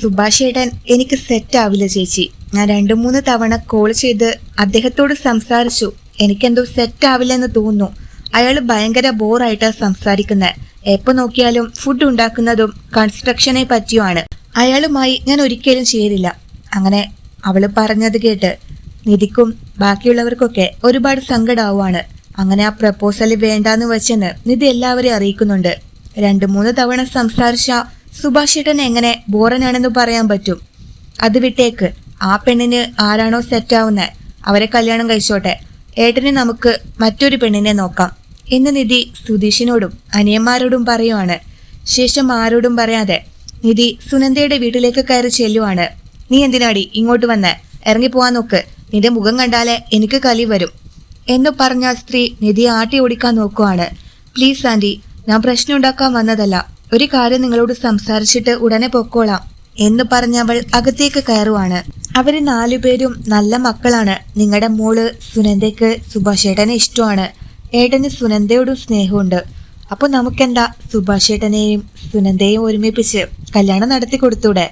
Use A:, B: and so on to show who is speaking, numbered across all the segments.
A: സുഭാഷ് ഏട്ടൻ എനിക്ക് സെറ്റ് ആവില്ല ചേച്ചി. ഞാൻ രണ്ടു മൂന്ന് തവണ കോൾ ചെയ്ത് അദ്ദേഹത്തോട് സംസാരിച്ചു. എനിക്കെന്തോ സെറ്റ് ആവില്ലെന്ന് തോന്നുന്നു. അയാൾ ഭയങ്കര ബോറായിട്ടാണ് സംസാരിക്കുന്നത് എപ്പോ നോക്കിയാലും ഫുഡ് ഉണ്ടാക്കുന്നതും കൺസ്ട്രക്ഷനെ പറ്റിയുമാണ്. അയാളുമായി ഞാൻ ഒരിക്കലും ചേരില്ല. അങ്ങനെ അവൾ പറഞ്ഞത് കേട്ട് നിധിക്കും ബാക്കിയുള്ളവർക്കൊക്കെ ഒരുപാട് സങ്കടാവുകയാണ് അങ്ങനെ ആ പ്രപ്പോസൽ വേണ്ടാന്ന് വെച്ചെന്ന് നിധി എല്ലാവരെയും അറിയിക്കുന്നുണ്ട്. രണ്ടു മൂന്ന് തവണ സംസാരിച്ച സുഭാഷ് ഏട്ടൻ എങ്ങനെ ബോറനാണെന്ന് പറയാൻ പറ്റും? അത് വിട്ടേക്ക്. ആ പെണ്ണിന് ആരാണോ സെറ്റാവുന്ന അവരെ കല്യാണം കഴിച്ചോട്ടെ. ഏട്ടന് നമുക്ക് മറ്റൊരു പെണ്ണിനെ നോക്കാം. എന്ന് നിധി സുധീഷിനോടും അനിയന്മാരോടും പറയുവാണ്. ശേഷം ആരോടും പറയാതെ നിധി സുനന്ദയുടെ വീട്ടിലേക്ക് കയറി ചെല്ലുവാണ്. നീ എന്തിനാടി ഇങ്ങോട്ട് വന്ന്? ഇറങ്ങിപ്പോവാൻ നോക്ക്. നിന്റെ മുഖം കണ്ടാലേ എനിക്ക് കലി വരും. എന്ന് പറഞ്ഞ സ്ത്രീ നിധി ആട്ടി ഓടിക്കാൻ നോക്കുവാണ്. പ്ലീസ് ആന്റി ഞാൻ പ്രശ്നം ഉണ്ടാക്കാൻ വന്നതല്ല. ഒരു കാര്യം നിങ്ങളോട് സംസാരിച്ചിട്ട് ഉടനെ പൊക്കോളാം എന്ന് പറഞ്ഞവൾ അകത്തേക്ക് കയറുവാണ്. അവർ നാലുപേരും നല്ല മക്കളാണ്. നിങ്ങളുടെ മോൾ സുനന്ദയ്ക്ക് സുഭാഷേട്ടനെ ഇഷ്ടമാണ്. ഏട്ടന് സുനന്ദയോടും സ്നേഹമുണ്ട്. അപ്പൊ നമുക്കെന്താ സുഭാഷേട്ടനെയും സുനന്ദയെയും ഒരുമിപ്പിച്ച് കല്യാണം നടത്തി കൊടുത്തൂടെ?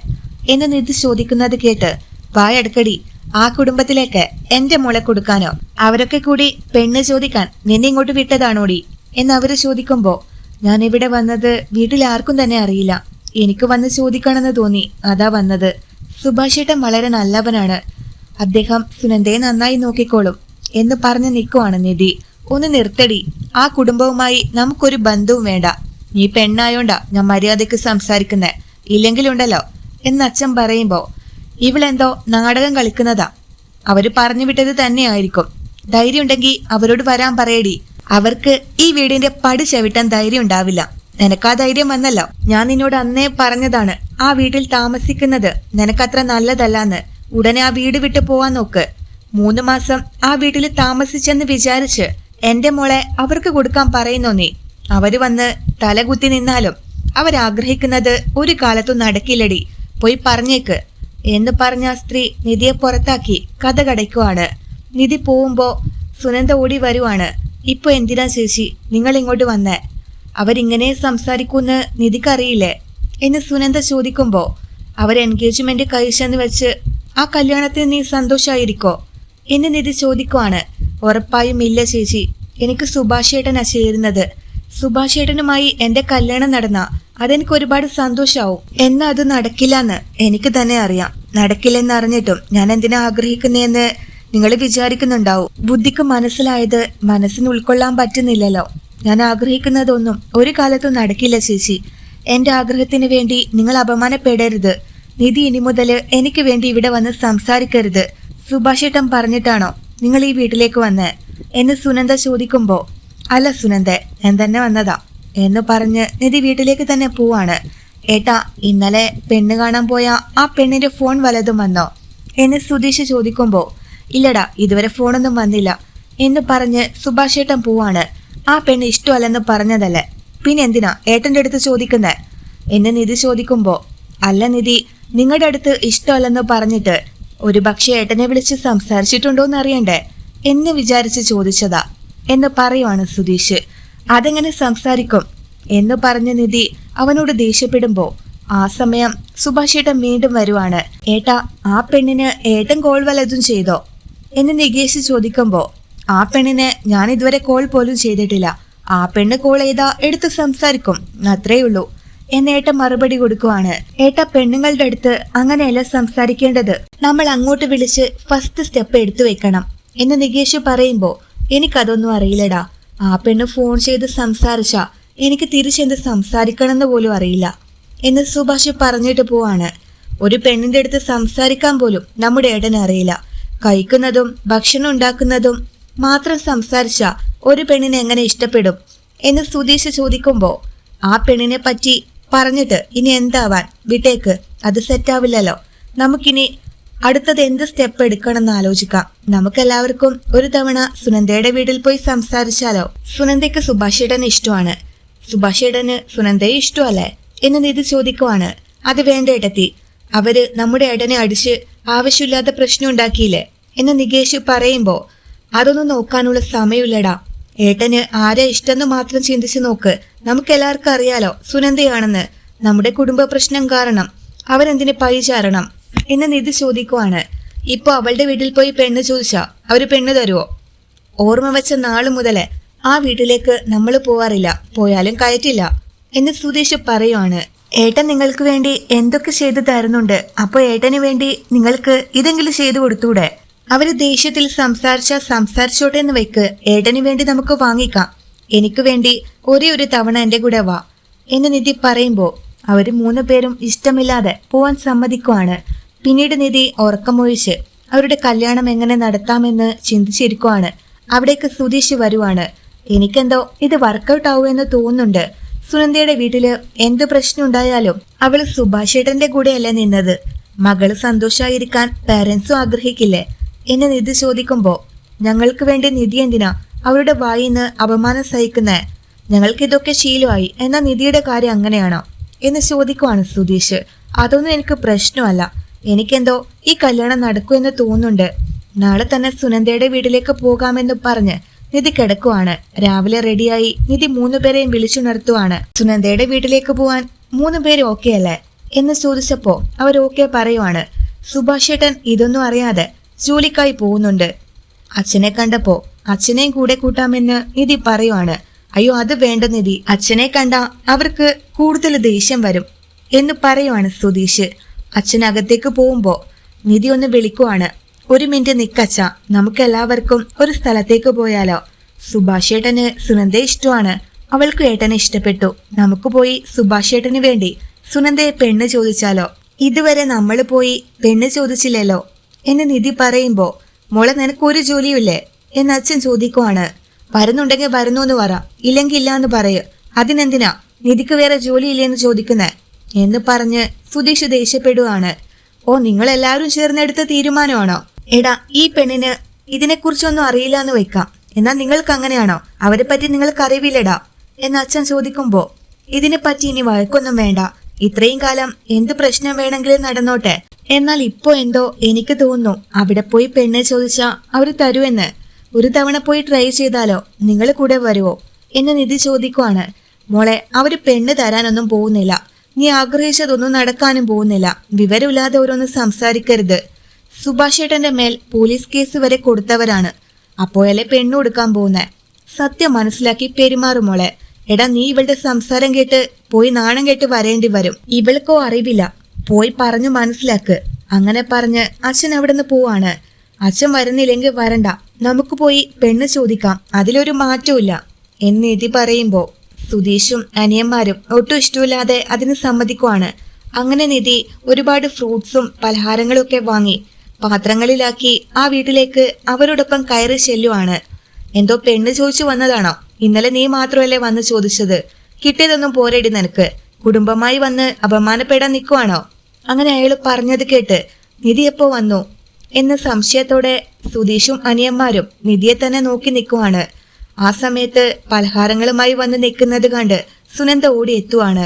A: എന്ന് നിധി ചോദിക്കുന്നത് കേട്ട് വായടക്കടി ആ കുടുംബത്തിലേക്ക് എന്റെ മോളെ കൊടുക്കാനോ? അവരൊക്കെ കൂടി പെണ്ണ് ചോദിക്കാൻ നിന്നെ ഇങ്ങോട്ട് വിട്ടതാണോടി? എന്ന് അവർ ചോദിക്കുമ്പോ ഞാൻ ഇവിടെ വന്നത് വീട്ടിൽ ആർക്കും തന്നെ അറിയില്ല. എനിക്ക് വന്ന് ചോദിക്കണമെന്ന് തോന്നി. അതാ വന്നത്. സുഭാഷേട്ടൻ വളരെ നല്ലവനാണ്. അദ്ദേഹം സുനന്ദയെ നന്നായി നോക്കിക്കോളും എന്ന് പറഞ്ഞ് നിൽക്കുവാണ് നിധി. ഒന്ന് നിർത്തടി. ആ കുടുംബവുമായി നമുക്കൊരു ബന്ധവും വേണ്ട. നീ പെണ്ണായോണ്ടാ ഞാൻ മര്യാദയ്ക്ക് സംസാരിക്കുന്നേ. ഇല്ലെങ്കിലുണ്ടല്ലോ. എന്ന് അച്ഛൻ പറയുമ്പോൾ ഇവളെന്തോ നാടകം കളിക്കുന്നതാ. അവർ പറഞ്ഞു വിട്ടത് തന്നെയായിരിക്കും. ധൈര്യം ഉണ്ടെങ്കിൽ അവരോട് വരാൻ പറയടി. അവർക്ക് ഈ വീടിന്റെ പടി ചവിട്ടാൻ ധൈര്യം ഉണ്ടാവില്ല. നിനക്ക് ആ ധൈര്യം വന്നല്ലോ. ഞാൻ നിന്നോട് അന്നേ പറഞ്ഞതാണ് ആ വീട്ടിൽ താമസിക്കുന്നത് നിനക്കത്ര നല്ലതല്ലാന്ന്. ഉടനെ ആ വീട് വിട്ട് പോവാൻ നോക്ക്. മൂന്ന് മാസം ആ വീട്ടിൽ താമസിച്ചെന്ന് വിചാരിച്ച് എന്റെ മോളെ അവർക്ക് കൊടുക്കാൻ പറയുന്നോ നീ? അവർ വന്ന് തലകുത്തി നിന്നാലും അവരാഗ്രഹിക്കുന്നത് ഒരു കാലത്തും നടക്കില്ലടി. പോയി പറഞ്ഞേക്ക്. എന്ന് പറഞ്ഞ സ്ത്രീ നിധിയെ പുറത്താക്കി കഥ കടയ്ക്കുവാണ്. നിധി പോവുമ്പോ സുനന്ദ ഓടി വരുവാണ്. ഇപ്പൊ എന്തിനാ ചേച്ചി? നിങ്ങൾ ഇങ്ങോട്ട് വന്നേ. അവരിങ്ങനെ സംസാരിക്കൂന്ന് നിധിക്കറിയില്ലേ? എന്ന് സുനന്ദ ചോദിക്കുമ്പോ അവർ എൻഗേജ്മെന്റ് കഴിച്ചെന്ന് വെച്ച് ആ കല്യാണത്തിന് നീ സന്തോഷായിരിക്കോ? എന്ന് നിധി ചോദിക്കുവാണ്. ഉറപ്പായും ഇല്ല ചേച്ചി. എനിക്ക് സുഭാഷേട്ടനാ ചേരുന്നത്. സുഭാഷേട്ടനുമായി എന്റെ കല്യാണം നടന്ന അതെനിക്ക് ഒരുപാട് സന്തോഷാവും. എന്നാ അത് നടക്കില്ലെന്ന് എനിക്ക് തന്നെ അറിയാം. നടക്കില്ലെന്ന് അറിഞ്ഞിട്ടും ഞാൻ എന്തിനാ ആഗ്രഹിക്കുന്നതെന്ന് നിങ്ങൾ വിചാരിക്കുന്നുണ്ടാവും. ബുദ്ധിക്ക് മനസ്സിലായത് മനസ്സിന് ഉൾക്കൊള്ളാൻ പറ്റുന്നില്ലല്ലോ. ഞാൻ ആഗ്രഹിക്കുന്നതൊന്നും ഒരു കാലത്തും നടക്കില്ല ചേച്ചി. എന്റെ ആഗ്രഹത്തിന് വേണ്ടി നിങ്ങൾ അപമാനപ്പെടരുത്. നിധി ഇനി മുതൽ എനിക്ക് വേണ്ടി ഇവിടെ വന്ന് സംസാരിക്കരുത്. സുഭാഷേട്ടൻ പറഞ്ഞിട്ടാണോ നിങ്ങൾ ഈ വീട്ടിലേക്ക് വന്ന്? എന്ന് സുനന്ദ ചോദിക്കുമ്പോ അല്ല സുനന്ദ ഞാൻ തന്നെ വന്നതാ എന്ന് പറഞ്ഞ് നിധി വീട്ടിലേക്ക് തന്നെ പോവാണ്. ഏട്ടാ ഇന്നലെ പെണ്ണ് കാണാൻ പോയ ആ പെണ്ണിന്റെ ഫോൺ വലതും വന്നോ? എന്ന് സുധീഷ് ചോദിക്കുമ്പോ ഇല്ലടാ ഇതുവരെ ഫോണൊന്നും വന്നില്ല എന്ന് പറഞ്ഞ് സുഭാഷേട്ടൻ പോവാണ്. ആ പെണ്ണ് ഇഷ്ടമല്ലെന്ന് പറഞ്ഞതല്ലേ. പിന്നെ എന്തിനാ ഏട്ടന്റെ അടുത്ത് ചോദിക്കുന്നത് എന്നെ നിധി ചോദിക്കുമ്പോൾ അല്ല നിധി നിങ്ങളുടെ അടുത്ത് ഇഷ്ടമല്ലെന്ന് പറഞ്ഞിട്ട് ഒരു പക്ഷേ ഏട്ടനെ വിളിച്ച് സംസാരിച്ചിട്ടുണ്ടോന്ന് അറിയണ്ടേ? എന്ന് വിചാരിച്ച് ചോദിച്ചതാ എന്ന് പറയുവാണ് സുധീഷ്. അതെങ്ങനെ സംസാരിക്കും? എന്ന് പറഞ്ഞ നിധി അവനോട് ദേഷ്യപ്പെടുമ്പോൾ ആ സമയം സുഭാഷേട്ടൻ വീണ്ടും വരുവാണ്. ഏട്ടാ ആ പെണ്ണിന് ഏട്ടൻ കോൾ വല്ലതും ചെയ്തോ? എന്ന് നികേഷ് ചോദിക്കുമ്പോൾ ആ പെണ്ണിന് ഞാൻ ഇതുവരെ കോൾ പോലും ചെയ്തിട്ടില്ല. ആ പെണ്ണ് കോൾ ചെയ്താ എടുത്ത് സംസാരിക്കും. അത്രേ ഉള്ളൂ. എന്ന് ഏട്ട മറുപടി കൊടുക്കുവാണ്. ഏട്ട പെണ്ണുങ്ങളുടെ അടുത്ത് അങ്ങനെയല്ല സംസാരിക്കേണ്ടത്. നമ്മൾ അങ്ങോട്ട് വിളിച്ച് ഫസ്റ്റ് സ്റ്റെപ്പ് എടുത്തു വെക്കണം. എന്ന് നികേഷ് പറയുമ്പോ എനിക്കതൊന്നും അറിയില്ലടാ. ആ പെണ്ണ് ഫോൺ ചെയ്ത് സംസാരിച്ച എനിക്ക് തിരിച്ചെന്ത് സംസാരിക്കണമെന്ന് പോലും അറിയില്ല. എന്ന് സുഭാഷ് പറഞ്ഞിട്ട് പോവാണ്. ഒരു പെണ്ണിന്റെ അടുത്ത് സംസാരിക്കാൻ പോലും നമ്മുടെ ഏട്ടന് അറിയില്ല. കഴിക്കുന്നതും ഭക്ഷണം ഉണ്ടാക്കുന്നതും മാത്രം സംസാരിച്ച ഒരു പെണ്ണിനെ എങ്ങനെ ഇഷ്ടപ്പെടും എന്ന് സുതീഷ് ചോദിക്കുമ്പോ ആ പെണ്ണിനെ പറ്റി പറഞ്ഞിട്ട് ഇനി എന്താവാൻ? വിട്ടേക്ക്. അത് സെറ്റാവില്ലല്ലോ നമുക്കിനി അടുത്തത് എന്ത് സ്റ്റെപ്പ് എടുക്കണം എന്ന് ആലോചിക്കാം. നമുക്കെല്ലാവർക്കും ഒരു തവണ സുനന്ദയുടെ വീട്ടിൽ പോയി സംസാരിച്ചാലോ? സുനന്ദയ്ക്ക് സുഭാഷേടനെ ഇഷ്ടമാണ്. സുഭാഷേടന് സുനന്ദയെ ഇഷ്ടമല്ലേ? എന്ന് നിധി ചോദിക്കുവാണ്. അത് വേണ്ട ഇടത്തി അവർ നമ്മുടെ ഇടനെ അടിച്ച് ആവശ്യമില്ലാത്ത പ്രശ്നം ഉണ്ടാക്കിയില്ലേ? എന്ന് നികേഷ് പറയുമ്പോ അതൊന്നും നോക്കാനുള്ള സമയമില്ലടാ. ഏട്ടന് ആരെ ഇഷ്ടമെന്ന് മാത്രം ചിന്തിച്ചു നോക്ക്. നമുക്ക് എല്ലാവർക്കും അറിയാലോ സുനന്ദയാണെന്ന്. നമ്മുടെ കുടുംബ പ്രശ്നം കാരണം അവരെന്തിന് പൈ ചാരണം? എന്ന് നിധി ചോദിക്കുവാണ്. ഇപ്പൊ അവളുടെ വീട്ടിൽ പോയി പെണ്ണ് ചോദിച്ചാ അവർ പെണ്ണ് തരുമോ ഓർമ്മ വെച്ച നാളു മുതലേ ആ വീട്ടിലേക്ക് നമ്മൾ പോവാറില്ല. പോയാലും കയറ്റില്ല. എന്ന് സുതീഷ് പറയുവാണ്. ഏട്ടൻ നിങ്ങൾക്ക് വേണ്ടി എന്തൊക്കെ ചെയ്തു തരുന്നുണ്ട്? അപ്പോൾ ഏട്ടന് വേണ്ടി നിങ്ങൾക്ക് ഇതെങ്കിലും ചെയ്തു കൊടുത്തൂടെ? അവർ ദേഷ്യത്തിൽ സംസാരിച്ച സംസാരിച്ചോട്ടെ എന്ന് വെക്ക്. ഏട്ടന് വേണ്ടി നമുക്ക് വാങ്ങിക്കാം. എനിക്ക് വേണ്ടി ഒരേ ഒരു തവണ എന്റെ കൂടെ വാ എന്ന് നിധി പറയുമ്പോൾ അവർ മൂന്ന് പേരും ഇഷ്ടമില്ലാതെ പോവാൻ സമ്മതിക്കുവാണ്. പിന്നീട് നിധി ഉറക്കമൊഴിച്ച് അവരുടെ കല്യാണം എങ്ങനെ നടത്താമെന്ന് ചിന്തിച്ചിരിക്കുവാണ്. അവിടേക്ക് സുധീഷ് വരുവാണ്. എനിക്കെന്തോ ഇത് വർക്കൗട്ട് ആവുമെന്ന് തോന്നുന്നുണ്ട്. സുനന്ദയുടെ വീട്ടിൽ എന്ത് പ്രശ്നം ഉണ്ടായാലും അവൾ സുഭാഷേട്ടന്റെ കൂടെയല്ല നിന്നത്. മകൾ സന്തോഷായിരിക്കാൻ പേരൻസും ആഗ്രഹിക്കില്ലേ? എന്ന് നിധി ചോദിക്കുമ്പോ ഞങ്ങൾക്ക് വേണ്ടി നിധി എന്തിനാ? അവരുടെ വായിന്ന് അപമാനം സഹിക്കുന്നേ? ഞങ്ങൾക്ക് ഇതൊക്കെ ശീലമായി എന്നാ നിധിയുടെ കാര്യം അങ്ങനെയാണോ? എന്ന് ചോദിക്കുവാണ് സുധീഷ്. അതൊന്നും എനിക്ക് പ്രശ്നമല്ല. എനിക്കെന്തോ ഈ കല്യാണം നടക്കൂ എന്ന് തോന്നുന്നുണ്ട്. നാളെ തന്നെ സുനന്ദയുടെ വീട്ടിലേക്ക് പോകാമെന്ന് പറഞ്ഞ് നിധി കിടക്കുവാണ്. രാവിലെ റെഡിയായി നിധി മൂന്നുപേരെയും വിളിച്ചുണർത്തുവാണ്. സുനന്ദയുടെ വീട്ടിലേക്ക് പോവാൻ മൂന്നു പേര് ഓക്കെ അല്ലേ? എന്ന് ചോദിച്ചപ്പോ അവർ ഓക്കെ പറയുവാണ്. സുഭാഷേട്ടൻ ഇതൊന്നും അറിയാതെ ജോലിക്കായി പോകുന്നുണ്ട്. അച്ഛനെ കണ്ടപ്പോ അച്ഛനെയും കൂടെ കൂട്ടാമെന്ന് നിധി പറയുവാണ്. അയ്യോ അത് വേണ്ട നിധി. അച്ഛനെ കണ്ട അവർക്ക് കൂടുതൽ ദേഷ്യം വരും എന്ന് പറയുവാണ് സുധീഷ്. അച്ഛനകത്തേക്ക് പോകുമ്പോ നിധി ഒന്ന് വിളിക്കുവാണ്. ഒരു മിനിറ്റ് നിക്കച്ച. നമുക്കെല്ലാവർക്കും ഒരു സ്ഥലത്തേക്ക് പോയാലോ. സുഭാഷേട്ടന് സുനന്ദയെ ഇഷ്ടമാണ്. അവൾക്ക് ഏട്ടനെ ഇഷ്ടപ്പെട്ടു. നമുക്ക് പോയി സുഭാഷേട്ടന് വേണ്ടി സുനന്ദയെ പെണ്ണ് ചോദിച്ചാലോ. ഇതുവരെ നമ്മൾ പോയി പെണ്ണ് ചോദിച്ചില്ലല്ലോ. എന്ന് നിധി പറയുമ്പോ മോളെ നിനക്ക് ഒരു ജോലിയുമില്ലേ? എന്ന് അച്ഛൻ ചോദിക്കുവാണ്. വരുന്നുണ്ടെങ്കിൽ വരുന്നു എന്ന് പറ. ഇല്ലെങ്കിൽ ഇല്ല എന്ന് പറയ്. അതിനെന്തിനാ? നിധിക്ക് വേറെ ജോലിയില്ലെന്ന് ചോദിക്കുന്നേ? എന്ന് പറഞ്ഞ് സുധീഷ് ദേഷ്യപ്പെടുവാണ്. ഓ നിങ്ങൾ എല്ലാവരും ചേർന്നെടുത്ത തീരുമാനമാണോ? എടാ ഈ പെണ്ണിന് ഇതിനെക്കുറിച്ചൊന്നും അറിയില്ല എന്ന് വെക്കാം. എന്നാൽ നിങ്ങൾക്ക് അങ്ങനെയാണോ അവരെ പറ്റി നിങ്ങൾക്ക് അറിവില്ലടാ എന്ന് അച്ഛൻ ചോദിക്കുമ്പോ ഇതിനെ പറ്റി ഇനി വഴക്കൊന്നും വേണ്ട. ഇത്രയും കാലം എന്ത് പ്രശ്നം വേണമെങ്കിലും നടന്നോട്ടെ. എന്നാൽ ഇപ്പോ എന്തോ എനിക്ക് തോന്നുന്നു. അവിടെ പോയി പെണ്ണെ ചോദിച്ചാ അവർ തരുമെന്ന്. ഒരു തവണ പോയി ട്രൈ ചെയ്താലോ നിങ്ങൾ കൂടെ വരുവോ? എന്ന് നിധി ചോദിക്കുവാണ്. മോളെ അവർ പെണ്ണ് തരാനൊന്നും പോകുന്നില്ല. നീ ആഗ്രഹിച്ചതൊന്നും നടക്കാനും പോകുന്നില്ല. വിവരമില്ലാതെ ഓരോന്ന് സംസാരിക്കരുത്. സുഭാഷേട്ടന്റെ മേൽ പോലീസ് കേസ് വരെ കൊടുത്തവരാണ്. അപ്പോഴല്ലേ പെണ്ണു കൊടുക്കാൻ പോകുന്നെ? സത്യം മനസ്സിലാക്കി പെരുമാറുമോളെ എടാ നീ ഇവളുടെ സംസാരം കേട്ട് പോയി നാണം കേട്ട് വരേണ്ടി വരും. ഇവൾക്കോ അറിവില്ല. പോയി പറഞ്ഞു മനസ്സിലാക്ക്. അങ്ങനെ പറഞ്ഞ് അച്ഛൻ അവിടുന്ന് പോവാണ്. അച്ഛൻ വരുന്നില്ലെങ്കിൽ വരണ്ട. നമുക്ക് പോയി പെണ്ണ് ചോദിക്കാം. അതിലൊരു മാറ്റവും എന്ന് എഴുതി പറയുമ്പോ സുധീഷും അനിയന്മാരും ഒട്ടും ഇഷ്ടമില്ലാതെ അതിന് സമ്മതിക്കുവാണ്. അങ്ങനെ നിധി ഒരുപാട് ഫ്രൂട്ട്സും പലഹാരങ്ങളും ഒക്കെ വാങ്ങി. പാത്രങ്ങളിലാക്കി ആ വീട്ടിലേക്ക് അവരോടൊപ്പം കയറി ചെല്ലുവാണ്. എന്തോ പെണ്ണ് ചോദിച്ചു വന്നതാണോ? ഇന്നലെ നീ മാത്രമല്ലേ വന്ന് ചോദിച്ചത്? കിട്ടിയതൊന്നും പോരടി നിനക്ക്. കുടുംബമായി വന്ന് അപമാനപ്പെടാൻ നിൽക്കുവാണോ അങ്ങനെ അയാൾ പറഞ്ഞത് കേട്ട് നിധി എപ്പോ വന്നു? എന്ന് സംശയത്തോടെ സുധീഷും അനിയന്മാരും നിധിയെ തന്നെ നോക്കി നിൽക്കുവാണ് ആ സമയത്ത് പലഹാരങ്ങളുമായി വന്ന് നിൽക്കുന്നത് കണ്ട് സുനന്ദ ഓടി എത്തുവാണ്.